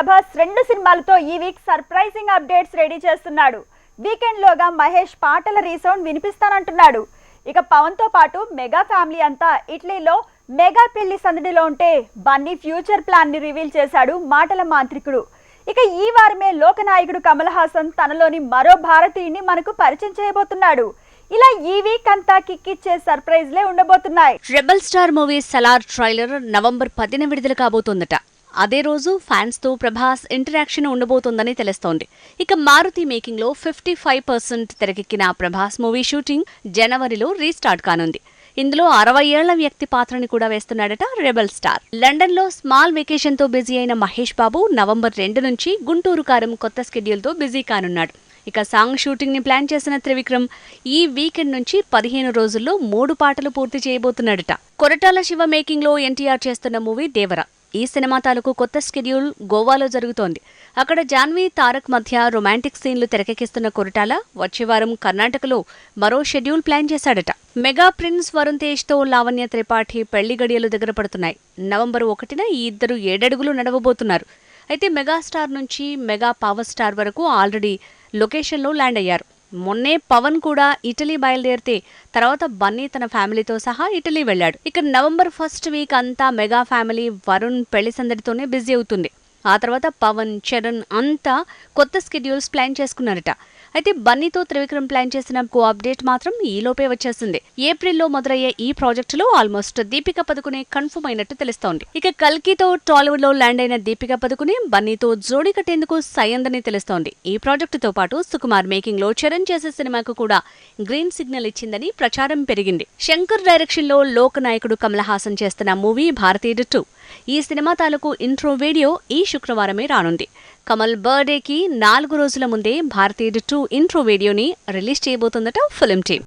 ప్రభాస్ రెండు సినిమాలతో ఈ వీక్ సర్ప్రైజింగ్ అప్డేట్స్ రెడీ చేస్తున్నాడు. వీకెండ్ లోగా మహేష్ పాటల రీసౌండ్ వినిపిస్తానంటున్నాడు. ఇక పవన్తో పాటు మెగా ఫ్యామిలీ అంతా ఇటలీలో మెగా పెళ్ళి సందడిలో ఉంటే బన్నీ ఫ్యూచర్ ప్లాన్ని రివీల్ చేశాడు మాటల మాంత్రికుడు. ఇక ఈ వారమే లోకనాయకుడు కమల్ హాసన్ తనలోని మరో భారతీయుని మనకు పరిచయం చేయబోతున్నాడు. ఇలా ఈ వీక్ అంతా కిక్కిచ్చే సర్ప్రైజ్లే ఉండబోతున్నాయి. Rebel star movie Salaar trailer November పదిన విడుదల కాబోతోందట. అదే రోజు ఫ్యాన్స్తో ప్రభాస్ ఇంటరాక్షన్ ఉండబోతోందని తెలుస్తోంది. ఇక మారుతి మేకింగ్లో ఫిఫ్టీ ఫైవ్ పర్సెంట్ తెరకెక్కిన ప్రభాస్ మూవీ షూటింగ్ జనవరిలో రీస్టార్ట్ కానుంది. ఇందులో అరవై ఏళ్ళ వ్యక్తి పాత్రని కూడా వేస్తున్నాడట రెబల్ స్టార్ లండన్లో స్మాల్ వెకేషన్తో బిజీ అయిన మహేష్ బాబు నవంబర్ రెండు నుంచి గుంటూరు కారం కొత్త స్కెడ్యూల్తో బిజీ కానున్నాడు. ఇక సాంగ్ షూటింగ్ని ప్లాన్ చేసిన త్రివిక్రమ్ ఈ వీకెండ్ నుంచి పదిహేను రోజుల్లో మూడు పాటలు పూర్తి చేయబోతున్నాడట. కొరటాల శివ మేకింగ్లో ఎన్టీఆర్ చేస్తున్న మూవీ దేవర. ఈ సినిమా తాలూకు కొత్త స్కెడ్యూల్ గోవాలో జరుగుతోంది. అక్కడ జాన్వీ తారక్ మధ్య రొమాంటిక్ సీన్లు తెరకెక్కిస్తున్న కొరటాల వచ్చే వారం కర్ణాటకలో మరో షెడ్యూల్ ప్లాన్ చేశాడట. మెగా ప్రిన్స్ వరుణ్ తేజ్తో లావణ్య త్రిపాఠి పెళ్ళి గడియలు దగ్గర పడుతున్నాయి. నవంబర్ ఒకటిన ఈ ఇద్దరు ఏడడుగులు నడవబోతున్నారు. అయితే మెగాస్టార్ నుంచి మెగా పవర్ స్టార్ వరకు ఆల్రెడీ లొకేషన్లో ల్యాండ్ అయ్యారు. మొన్నే పవన్ కూడా ఇటలీ బయలుదేరితే తర్వాత బన్నీ తన ఫ్యామిలీతో సహా ఇటలీ వెళ్ళాడు. ఇక నవంబర్ ఫస్ట్ వీక్ అంతా మెగా ఫ్యామిలీ వరుణ్ పెళ్ళి సందడితోనే బిజీ అవుతుంది. ఆ తర్వాత పవన్ చరణ్ అంతా కొత్త స్కెడ్యూల్స్ ప్లాన్ చేసుకున్నారట. అయితే బన్నీతో త్రివిక్రమ్ ప్లాన్ చేసిన కో అప్డేట్ మాత్రం ఈలోపే వచ్చేసింది ఏప్రిల్లో మొదలయ్యే ఈ ప్రాజెక్టులో ఆల్మోస్ట్ దీపిక పదుకునే కన్ఫర్మ్ అయినట్టు తెలుస్తోంది. ఇక కల్కితో టాలీవుడ్లో ల్యాండ్ అయిన దీపిక పదుకునే బన్నీతో జోడీ కట్టేందుకు సయ్యందని తెలుస్తోంది. ఈ ప్రాజెక్టుతో పాటు సుకుమార్ మేకింగ్లో చరణ్ చేసే సినిమాకు కూడా గ్రీన్ సిగ్నల్ ఇచ్చిందని ప్రచారం పెరిగింది. శంకర్ డైరెక్షన్లో లోక్ నాయకుడు కమల్ హాసన్ చేస్తున్న మూవీ భారతీయుడు టూ ఈ సినిమా తాలూకు ఇంట్రో వీడియో ఈ శుక్రవారమే రానుంది. కమల్ బర్త్డేకి నాలుగు రోజుల ముందే భారతీయుడు టూ ఇంట్రో వీడియోని రిలీజ్ చేయబోతుందట ఫిలిం టీం.